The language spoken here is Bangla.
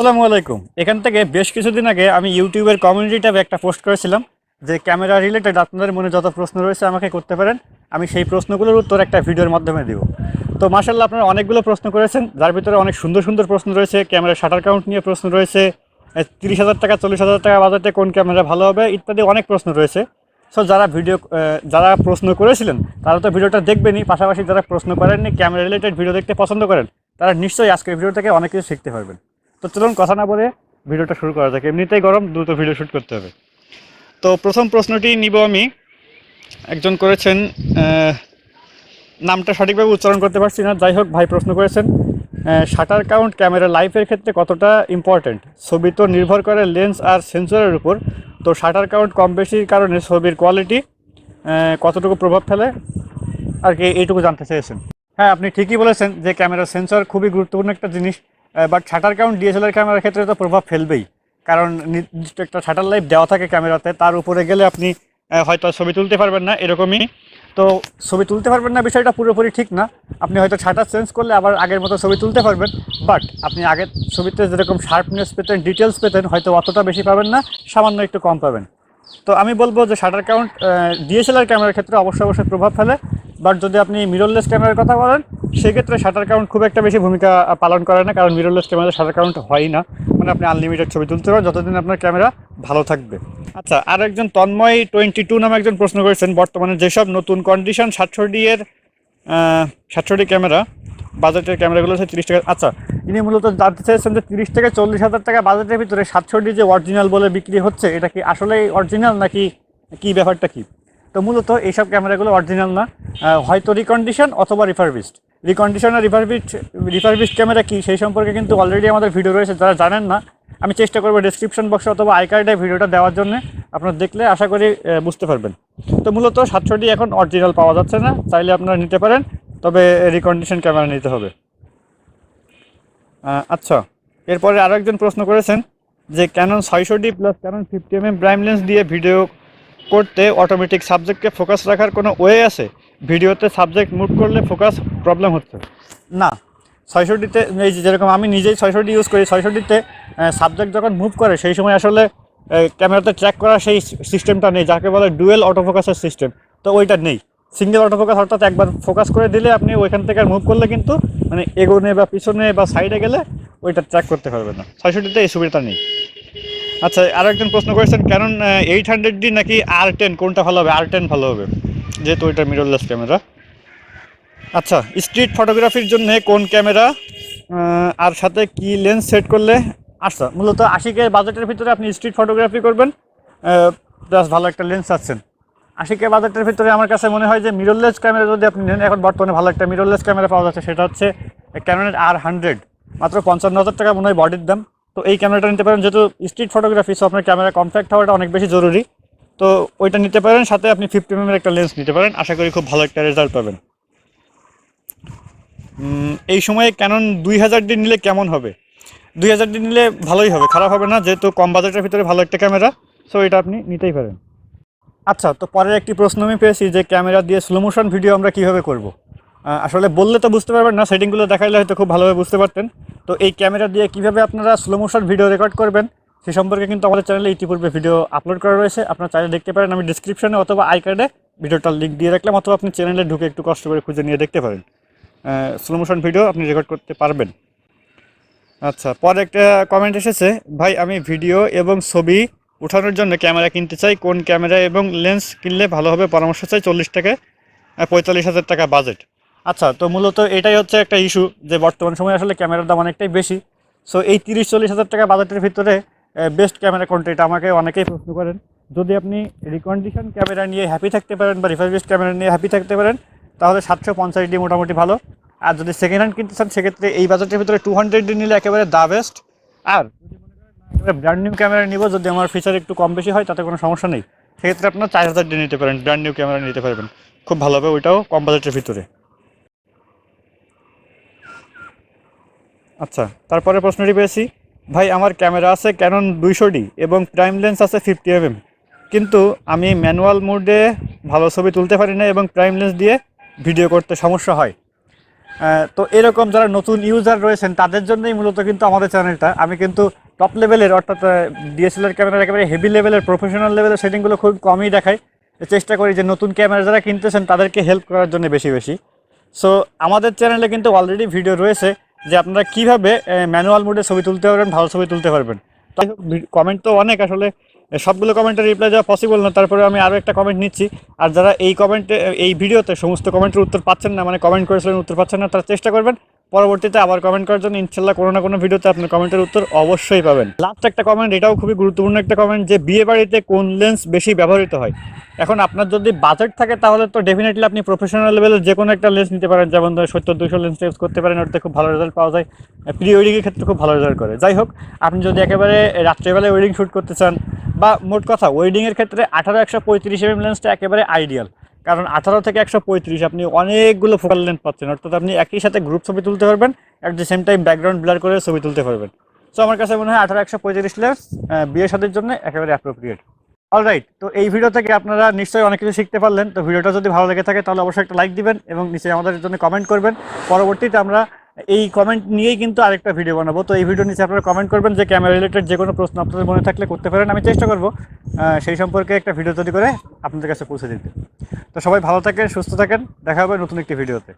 আসসালামু আলাইকুম। এখান থেকে বেশ কিছুদিন আগে আমি ইউটিউবের কমিউনিটি ট্যাবে একটা পোস্ট করেছিলাম যে ক্যামেরা রিলেটেড আপনাদের মনে যত প্রশ্ন রয়েছে আমাকে করতে পারেন, আমি সেই প্রশ্নগুলোর উত্তর একটা ভিডিওর মাধ্যমে দিব। তো মার্শাল্লাহ আপনারা অনেকগুলো প্রশ্ন করেছেন, যার ভিতরে অনেক সুন্দর সুন্দর প্রশ্ন রয়েছে ক্যামেরার শাটার কাউন্ট নিয়ে প্রশ্ন রয়েছে তিরিশ হাজার টাকা, চল্লিশ হাজার টাকা বাজেটে কোন ক্যামেরা ভালো হবে, ইত্যাদি অনেক প্রশ্ন রয়েছে। সো যারা ভিডিও যারা প্রশ্ন করেছিলেন, তারা তো ভিডিওটা দেখবেনই, পাশাপাশি যারা প্রশ্ন করেননি ক্যামেরা রিলেটেড ভিডিও দেখতে পছন্দ করেন, তারা নিশ্চয়ই আজকের ভিডিও থেকে অনেক কিছু শিখতে পারবেন। তো চলুন কথা না বলে ভিডিওটা শুরু করা যাক। এমনিতেই গরম, দ্রুত ভিডিও শ্যুট করতে হবে। তো প্রথম প্রশ্নটি নিব আমি। একজন করেছেন নামটা সঠিকভাবে উচ্চারণ করতে পারছি না। যাই হোক, ভাই প্রশ্ন করেছেন শাটার কাউন্ট ক্যামেরা লাইফের ক্ষেত্রে কতটা ইম্পর্ট্যান্ট ছবি তো নির্ভর করে লেন্স আর সেন্সরের উপর। তো শাটার কাউন্ট কম বেশির কারণে ছবির কোয়ালিটি কতটুকু প্রভাব ফেলে? আর কি, এইটুকু জানতে চেয়েছেন। হ্যাঁ আপনি ঠিকই বলেছেন যে ক্যামেরা সেন্সর খুবই গুরুত্বপূর্ণ একটা জিনিস। বাট শাটার কাউন্ট ডিএসএলআর ক্যামেরার ক্ষেত্রে তো প্রভাব ফেলবেই। কারণ নির্দিষ্ট একটা শাটার লাইট দেওয়া থাকে ক্যামেরাতে তার উপরে গেলে আপনি হয়তো ছবি তুলতে পারবেন না এরকমই। তো ছবি তুলতে পারবেন না বিষয়টা পুরোপুরি ঠিক না। আপনি হয়তো শাটার চেঞ্জ করলে আবার আগের মতো ছবি তুলতে পারবেন। বাট আপনি আগের ছবিতে যেরকম শার্পনেস পেতেন ডিটেলস পেতেন, হয়তো অতটা বেশি পাবেন না, সামান্য একটু কম পাবেন। তো আমি বলব যে শাটার কাউন্ট ডিএসএলআর ক্যামেরার ক্ষেত্রে অবশ্যই অবশ্যই প্রভাব ফেলে। বাট যদি আপনি মিররলেস ক্যামেরার কথা বলেন, সেক্ষেত্রে শাটার কাউন্ট খুব একটা বেশি ভূমিকা পালন করে না, কারণ মিররলেস ক্যামেরা শাটার কাউন্ট হয় না। মানে আপনি আনলিমিটেড ছবি তুলতে পারেন, যতদিন আপনার ক্যামেরা ভালো থাকবে। আচ্ছা আর একজন তন্ময় টোয়েন্টি টু নামে একজন প্রশ্ন করেছেন, বর্তমানে যেসব নতুন কন্ডিশন সাতশো এর সাতশো ক্যামেরা বাজেটের ক্যামেরাগুলো হচ্ছে তিরিশ টাকা আচ্ছা ইনি মূলত জানতে চেয়েছেন যে তিরিশ থেকে চল্লিশ হাজার টাকা বাজেটের ভিতরে সাতশো যে অরিজিনাল বলে বিক্রি হচ্ছে, এটা কি আসলেই অরিজিনাল নাকি, কি ব্যাপারটা কি? তো মূলত এইসব ক্যামেরাগুলো অরিজিনাল না। হয়তো রিকন্ডিশন অথবা রিফারবিস্ট রিকন্ডিশন আর রিফারবিস্ট রিফারবিস্ট ক্যামেরা কী সেই সম্পর্কে কিন্তু অলরেডি আমাদের ভিডিও রয়েছে, যারা জানেন না, আমি চেষ্টা করব ডিসক্রিপশন বক্সে অথবা আই কার্ডে ভিডিওটা দেওয়ার জন্য। আপনারা দেখলে আশা করি বুঝতে পারবেন। তো মূলত সাতশোটি এখন অরিজিনাল পাওয়া যাচ্ছে না, চাইলে আপনারা নিতে পারেন, তবে রিকন্ডিশন ক্যামেরা নিতে হবে। আচ্ছা এরপরে আরও একজন প্রশ্ন করেছেন যে ক্যানন ছয়শো D plus Canon fifty M M prime lens দিয়ে ভিডিও করতে অটোমেটিক সাবজেক্টকে ফোকাস রাখার কোনো ওয়ে আছে? ভিডিওতে সাবজেক্ট মুভ করলে ফোকাস প্রবলেম হচ্ছে। না ছয়শোটিতে এই যেরকম আমি নিজেই ছয়শোটি ইউজ করি ছয়শোটিতে সাবজেক্ট যখন মুভ করে, সেই সময় আসলে ক্যামেরাতে ট্র্যাক করা সেই সিস্টেমটা নেই, যাকে বলে ডুয়েল অটোফোকাসের সিস্টেম তো ওইটা নেই। সিঙ্গেল অটোফোকাস অর্থাৎ একবার ফোকাস করে দিলে আপনি ওইখান থেকে মুভ করলে কিন্তু মানে এগোনে বা পিছনে বা সাইডে গেলে ওইটা ট্র্যাক করতে পারবে না। ছয়শোটিতে এই সুবিধাটা নেই। আচ্ছা আরও একজন প্রশ্ন করেছেন কারণ এইট হান্ড্রেড ডি নাকি আর টেন কোনটা ভালো হবে? আর টেন ভালো হবে, যেহেতু ওইটা মিররলেস ক্যামেরা। আচ্ছা স্ট্রিট ফটোগ্রাফির জন্য কোন ক্যামেরা আর সাথে কি লেন্স সেট করলে আচ্ছা মূলত আশিকের বাজেটের ভিতরে আপনি স্ট্রিট ফটোগ্রাফি করবেন প্লাস ভালো একটা লেন্স আছেন। আশিকে বাজেটের ভিতরে আমার কাছে মনে হয় যে মিররলেস ক্যামেরা যদি আপনি নেন, এখন বর্তমানে ভালো একটা মিররলেস ক্যামেরা পাওয়া যাচ্ছে, সেটা হচ্ছে ক্যানোনের আর হান্ড্রেড মাত্র পঞ্চান্ন হাজার টাকা মনে হয় বডির দাম। তো এই ক্যামেরাটা নিতে পারেন। যেহেতু স্ট্রিট ফটোগ্রাফি সো আপনার ক্যামেরা কমপ্যাক্ট হওয়াটা অনেক বেশি জরুরি। তো ওইটা নিতে পারেন, সাথে আপনি ফিফটি এম একটা লেন্স নিতে পারেন। আশা করি খুব ভালো একটা রেজাল্ট পাবেন। এই সময়ে ক্যানন দুই হাজার ডি নিলে কেমন হবে? দুই হাজার ডি নিলে ভালোই হবে, খারাপ হবে না, যেহেতু কম বাজেটের ভিতরে ভালো একটা ক্যামেরা সো এটা আপনি নিতেই পারেন। আচ্ছা তো পরের একটি প্রশ্ন আমি পেয়েছি যে, ক্যামেরা দিয়ে স্লো মোশন ভিডিও আমরা কীভাবে করব? আসলে বললে তো বুঝতে পারবেন না, সেটিংগুলো দেখাইলে হয়তো খুব ভালোভাবে বুঝতে পারতেন। তো এই ক্যামেরা দিয়ে কীভাবে আপনারা স্লো মোশন ভিডিও রেকর্ড করবেন, সে সম্পর্কে কিন্তু আমাদের চ্যানেলে ইতিপূর্বে ভিডিও আপলোড করা রয়েছে। আপনারা চাইলে দেখতে পারেন, আমি ডিসক্রিপশনে অথবা আই কার্ডে ভিডিওটার লিঙ্ক দিয়ে রাখলাম, অথবা আপনি চ্যানেলে ঢুকে একটু কষ্ট করে খুঁজে নিয়ে দেখতে পারেন। স্লো মোশন ভিডিও আপনি রেকর্ড করতে পারবেন। আচ্ছা পরে একটা কমেন্ট এসেছে, ভাই, আমি ভিডিও এবং ছবি ওঠানোর জন্য ক্যামেরা কিনতে চাই, কোন ক্যামেরা এবং লেন্স কিনলে ভালো হবে? পরামর্শ চাই চল্লিশ টাকা পঁয়তাল্লিশ হাজার টাকা বাজেট আচ্ছা তো মূলত এটাই হচ্ছে একটা ইস্যু যে বর্তমান সময়ে আসলে ক্যামেরার দাম অনেকটাই বেশি। সো এই তিরিশ চল্লিশ হাজার টাকা বাজেটের ভিতরে বেস্ট ক্যামেরা কোনটা এটা আমাকে অনেকেই প্রশ্ন করেন। যদি আপনি রিকন্ডিশন ক্যামেরা নিয়ে হ্যাপি থাকতে পারেন বা রিফারবিস্ট ক্যামেরা নিয়ে হ্যাপি থাকতে পারেন, তাহলে সাতশো পঞ্চাশ ডি মোটামুটি ভালো। আর যদি সেকেন্ড হ্যান্ড কিনতে চান, সেক্ষেত্রে এই বাজেটের ভিতরে টু হান্ড্রেড ডি নিলে একেবারে দা বেস্ট আর ব্র্যান্ড নিউ ক্যামেরা নিব, যদি আমার ফিচার একটু কম বেশি হয়, তাতে কোনো সমস্যা নেই। সেক্ষেত্রে আপনার চার হাজার ডি নিতে পারেন ব্র্যান্ড নিউ ক্যামেরা নিতে পারবেন। খুব ভালো হবে ওইটাও কম বাজেটের ভিতরে। আচ্ছা তারপরে প্রশ্নটি পেয়েছি। ভাই, আমার ক্যামেরা আছে ক্যানন দুইশো ডি এবং প্রাইম লেন্স আছে ফিফটি এম কিন্তু আমি ম্যানুয়াল মোডে ভালো ছবি তুলতে পারি না এবং প্রাইম লেন্স দিয়ে ভিডিও করতে সমস্যা হয়। তো এরকম যারা নতুন ইউজার রয়েছেন, তাদের জন্যই মূলত কিন্তু আমাদের চ্যানেলটা আমি কিন্তু টপ লেভেলের অর্থাৎ ডিএসএলআর ক্যামেরার একেবারে হেভি লেভেলের প্রফেশনাল লেভেলের সেটিংগুলো খুব কমই দেখাই। চেষ্টা করি যে নতুন ক্যামেরা যারা কিনতেছেন, তাদেরকে হেল্প করার জন্য বেশি বেশি। সো আমাদের চ্যানেলে কিন্তু অলরেডি ভিডিও রয়েছে। যে আপনারা কীভাবে ম্যানুয়াল মোডে ছবি তুলতে পারবেন, ভালো ছবি তুলতে পারবেন। তাই কমেন্ট তো অনেক, আসলে সবগুলো কমেন্টের রিপ্লাই দেওয়া পসিবল না, তারপরে আমি আরও একটা কমেন্ট নিচ্ছি। আর যারা এই কমেন্টে এই ভিডিওতে সমস্ত কমেন্টের উত্তর পাচ্ছেন না মানে কমেন্ট করেছিলেন, উত্তর পাচ্ছেন না, তারা চেষ্টা করবেন পরবর্তীতে আবার কমেন্ট করার জন্য ইনশাল্লাহ কোনো না কোনো ভিডিওতে আপনার কমেন্টের উত্তর অবশ্যই পাবেন। লাস্ট একটা কমেন্ট এটাও খুবই গুরুত্বপূর্ণ একটা কমেন্ট যে বিয়ে বাড়িতে কোন লেন্স বেশি ব্যবহৃত হয়? এখন আপনার যদি বাজেট থাকে তাহলে তো ডেফিনেটলি আপনি প্রফেশনাল লেভেলের যে কোনো একটা লেন্স নিতে পারেন। যেমন ধরো সত্তর দুশো লেন্স ইউজ করতে পারেন, ওটাতে খুব ভালো রেজাল্ট পাওয়া যায়। প্রি ওয়েডিংয়ের ক্ষেত্রে খুব ভালো রেজাল্ট করে। যাই হোক, আপনি যদি একেবারে রাত্রেবেলায় ওয়েডিং শ্যুট করতে চান, বা মোট কথা ওয়েডিংয়ের ক্ষেত্রে আঠারো, একশো পঁয়ত্রিশ এম লেন্সটা একেবারে আইডিয়াল কারণ আঠারো থেকে একশো পঁয়ত্রিশ আপনি অনেকগুলো ফোকাল লেন্থ পাচ্ছেন, অর্থাৎ আপনি একই সাথে গ্রুপ ছবি তুলতে পারবেন at the same time background blur করে ছবি তুলতে পারবেন। সো আমার কাছে মনে হয় আঠারো, একশো পঁয়ত্রিশ লেন্স বিয়ে সাদের জন্য একেবারে অ্যাপ্রোপ্রিয়েট অলরাইট তো এই ভিডিও থেকে আপনারা নিশ্চয়ই অনেক কিছু শিখতে পারলেন। তো ভিডিওটা যদি ভালো লেগে থাকে, তাহলে অবশ্যই একটা লাইক দিবেন এবং নিশ্চয়ই আমাদের জন্য কমেন্ট করবেন। পরবর্তীতে আমরা এই কমেন্ট নিয়েই কিন্তু আরেকটা ভিডিও বানাবো। তো এই ভিডিও নিচে আপনারা কমেন্ট করবেন যে ক্যামেরা রিলেটেড যে কোনো প্রশ্ন আপনাদের মনে থাকলে করতে পারেন, আমি চেষ্টা করব সেই সম্পর্কে একটা ভিডিও তৈরি করে আপনাদের কাছে পৌঁছে দিতে। তো সবাই ভালো থাকেন, সুস্থ থাকেন, দেখা হবে নতুন একটি ভিডিওতে